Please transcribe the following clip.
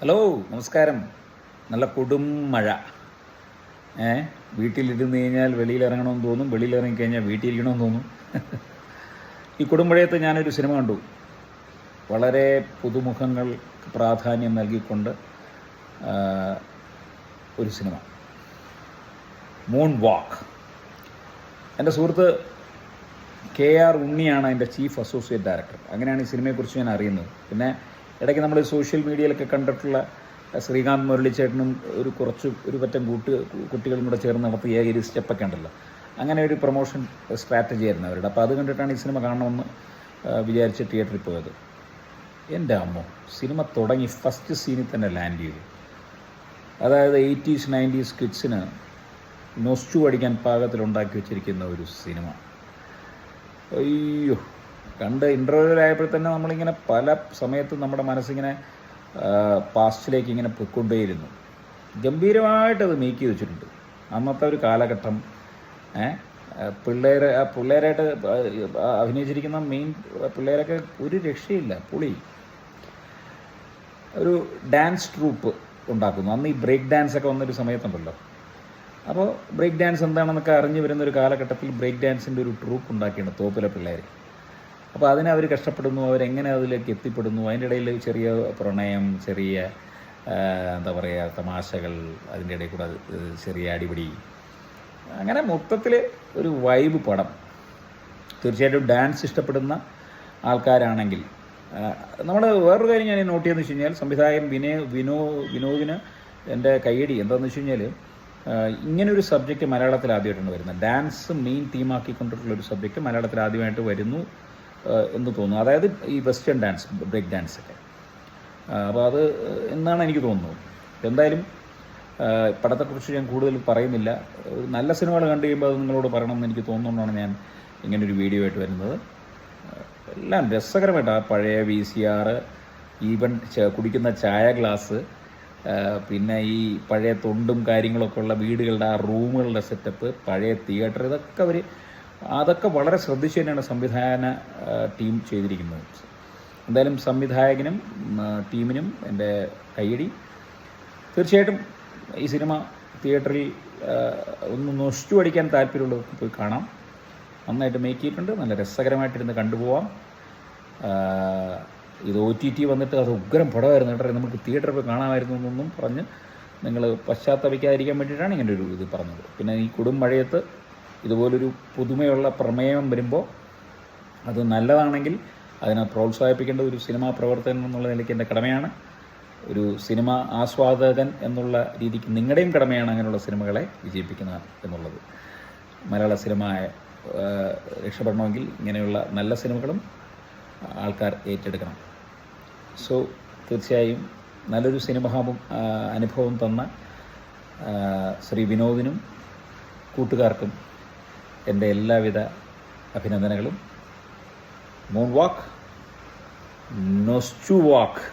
Hello നമസ്കാരം. നല്ല കൊടും മഴ. ഏ വീട്ടിലിരുന്ന് കഴിഞ്ഞാൽ വെളിയിൽ ഇറങ്ങണമെന്ന് തോന്നും വെളിയിൽ ഇറങ്ങിക്കഴിഞ്ഞാൽ വീട്ടിലിരിക്കണമെന്ന് തോന്നും. ഈ കൊടുമ്പഴയത്ത് ഞാനൊരു സിനിമ കണ്ടു. വളരെ പുതുമുഖങ്ങൾ പ്രാധാന്യം നൽകിക്കൊണ്ട് ഒരു സിനിമ. മൂൺ വാക്ക് എന്റെ സുഹൃത്ത് കെ ആർ ഉണ്ണിയാണ് അതിന്റെ ചീഫ് അസോസിയേറ്റ് ഡയറക്ടർ. അങ്ങനെയാണ് ഈ സിനിമയെക്കുറിച്ച് ഞാൻ അറിയുന്നത്. പിന്നെ ഇടയ്ക്ക് നമ്മൾ സോഷ്യൽ മീഡിയയിലൊക്കെ കണ്ടിട്ടുള്ള ശ്രീകാന്ത് മുരളിച്ചേട്ടനും ഒരു കുറച്ച് ഒരു പറ്റം കൂട്ട് കുട്ടികളും കൂടെ ചേർന്ന് നടത്തിയ ഒരു സ്റ്റെപ്പൊക്കെ ഉണ്ടല്ലോ. അങ്ങനെ ഒരു പ്രൊമോഷൻ സ്ട്രാറ്റജി ആയിരുന്നു അവരുടെ. അപ്പോൾ അത് കണ്ടിട്ടാണ് ഈ സിനിമ കാണണമെന്ന് വിചാരിച്ച് തിയേറ്ററിൽ പോയത്. എന്റെ അമ്മോ സിനിമ തുടങ്ങി ഫസ്റ്റ് സീനിൽ തന്നെ ലാൻഡ് ചെയ്തു. അതായത് എയ്റ്റീസ് നയന്റീസ് കിഡ്സിന് നൊസ്റ്റു അടിക്കാൻ പാകത്തിലുണ്ടാക്കി വെച്ചിരിക്കുന്ന ഒരു സിനിമ. അയ്യോ. കണ്ട് ഇന്റർവ്യൂലായപ്പോൾ തന്നെ നമ്മളിങ്ങനെ പല സമയത്തും നമ്മുടെ മനസ്സിങ്ങനെ പാസ്റ്റിലേക്ക് ഇങ്ങനെ പൊയ്ക്കൊണ്ടേയിരുന്നു. ഗംഭീരമായിട്ടത് നീക്കി വെച്ചിട്ടുണ്ട്. അന്നത്തെ ഒരു കാലഘട്ടം ഏ പിള്ളേർ ആ പിള്ളേരായിട്ട് അഭിനയിച്ചിരിക്കുന്ന മെയിൻ പിള്ളേരൊക്കെ ഒരു രക്ഷയില്ല പുളി. ഒരു ഡാൻസ് ട്രൂപ്പ് ഉണ്ടാക്കുന്നു. അന്ന് ഈ ബ്രേക്ക് ഡാൻസ് ഒക്കെ വന്നൊരു സമയത്തുണ്ടല്ലോ. അപ്പോൾ ബ്രേക്ക് ഡാൻസ് എന്താണെന്നൊക്കെ അറിഞ്ഞു വരുന്ന ഒരു കാലഘട്ടത്തിൽ ബ്രേക്ക് ഡാൻസിന്റെ ഒരു ട്രൂപ്പ് ഉണ്ടാക്കിയാണ് തോപ്പിലെ പിള്ളേർ അപ്പോൾ അതിനെ അവർ കഷ്ടപ്പെടുന്നു അവരെങ്ങനെ അതിലേക്ക് എത്തിപ്പെടുന്നു? അതിന്റെ ഇടയിൽ ചെറിയ പ്രണയം ചെറിയ എന്താ പറയുക തമാശകൾ അതിന്റെ ഇടയിൽ കൂടെ ചെറിയ അടിപിടി. അങ്ങനെ മൊത്തത്തിൽ ഒരു വൈബ് പടം. തീർച്ചയായിട്ടും ഡാൻസ് ഇഷ്ടപ്പെടുന്ന ആൾക്കാരാണെങ്കിൽ നമ്മൾ വേറൊരു കാര്യം ഞാൻ നോട്ട് ചെയ്യുന്നത് വെച്ച് കഴിഞ്ഞാൽ സംവിധായകൻ വിനയ വിനോ വിനോദിന് എന്റെ കയ്യടി എന്താണെന്ന് വെച്ച് കഴിഞ്ഞാൽ ഇങ്ങനൊരു സബ്ജക്റ്റ് മലയാളത്തിൽ ആദ്യമായിട്ടാണ് വരുന്നത്. ഡാൻസ് മെയിൻ തീമാക്കിക്കൊണ്ടിട്ടുള്ള ഒരു സബ്ജക്റ്റ് മലയാളത്തിൽ ആദ്യമായിട്ട് വരുന്നു. എന്ന് തോന്നുന്നു. അതായത് ഈ വെസ്റ്റേൺ ഡാൻസ് ബ്രേക്ക് ഡാൻസ് ഒക്കെ. അപ്പോൾ അത് എന്നാണ് എനിക്ക് തോന്നുന്നത്. എന്തായാലും പടത്തെക്കുറിച്ച് ഞാൻ കൂടുതൽ പറയുന്നില്ല. നല്ല സിനിമകൾ കണ്ടു കഴിയുമ്പോൾ അത് നിങ്ങളോട് പറയണമെന്ന് എനിക്ക് തോന്നുന്നതുകൊണ്ടാണ് ഞാൻ ഇങ്ങനൊരു വീഡിയോ ആയിട്ട് വരുന്നത്. എല്ലാം രസകരമായിട്ട് ആ പഴയ വി സി ആർ ഈവൻ കുടിക്കുന്ന ചായ ഗ്ലാസ് പിന്നെ ഈ പഴയ തൊണ്ടും കാര്യങ്ങളൊക്കെ ഉള്ള വീടുകളുടെ ആ റൂമുകളുടെ സെറ്റപ്പ് പഴയ തിയേറ്റർ ഇതൊക്കെ അവർ അതൊക്കെ വളരെ ശ്രദ്ധിച്ച് തന്നെയാണ് സംവിധാന ടീം ചെയ്തിരിക്കുന്നത്. എന്തായാലും സംവിധായകനും ടീമിനും എന്റെ കൈയടി തീർച്ചയായിട്ടും ഈ സിനിമ തിയേറ്ററിൽ ഒന്ന് നൊസ്റ്റു അടിക്കാൻ താല്പര്യമുള്ളവർക്ക് പോയി കാണാം. നന്നായിട്ട് മേക്ക് ചെയ്തിട്ടുണ്ട്. നല്ല രസകരമായിട്ടിരുന്ന് കണ്ടുപോവാം. ഇത് ഒ ടി ടി വന്നിട്ട് അത് ഉഗ്രം പടമായിരുന്നു കേട്ടോ. നമുക്ക് തിയേറ്ററിൽ പോയി കാണാമായിരുന്നു എന്നൊന്നും പറഞ്ഞ് നിങ്ങൾ പശ്ചാത്തപിക്കാതിരിക്കാൻ വേണ്ടിയിട്ടാണ് ഇങ്ങനെ ഒരു ഇത് പറഞ്ഞത്. പിന്നെ ഈ കൊടും മഴയത്ത് ഇതുപോലൊരു പുതുമയുള്ള പ്രമേയം വരുമ്പോൾ അത് നല്ലതാണെങ്കിൽ അതിനെ പ്രോത്സാഹിപ്പിക്കേണ്ട ഒരു സിനിമാ പ്രവർത്തകൻ എന്നുള്ള നിലയ്ക്ക് എന്റെ കടമയാണ്. ഒരു സിനിമ ആസ്വാദകൻ എന്നുള്ള രീതിക്ക് നിങ്ങളുടെയും കടമയാണ് അങ്ങനെയുള്ള സിനിമകളെ വിജയിപ്പിക്കുന്ന എന്നുള്ളത്. മലയാള സിനിമ രക്ഷപ്പെടണമെങ്കിൽ ഇങ്ങനെയുള്ള നല്ല സിനിമകളും ആൾക്കാർ ഏറ്റെടുക്കണം. സോ തീർച്ചയായും നല്ലൊരു സിനിമ അനുഭവം തന്ന ശ്രീ വിനോദിനും കൂട്ടുകാർക്കും എന്റെ എല്ലാവിധ അഭിനന്ദനങ്ങളും. മൂൺ വാക്ക് നൊസ്റ്റു വാക്ക്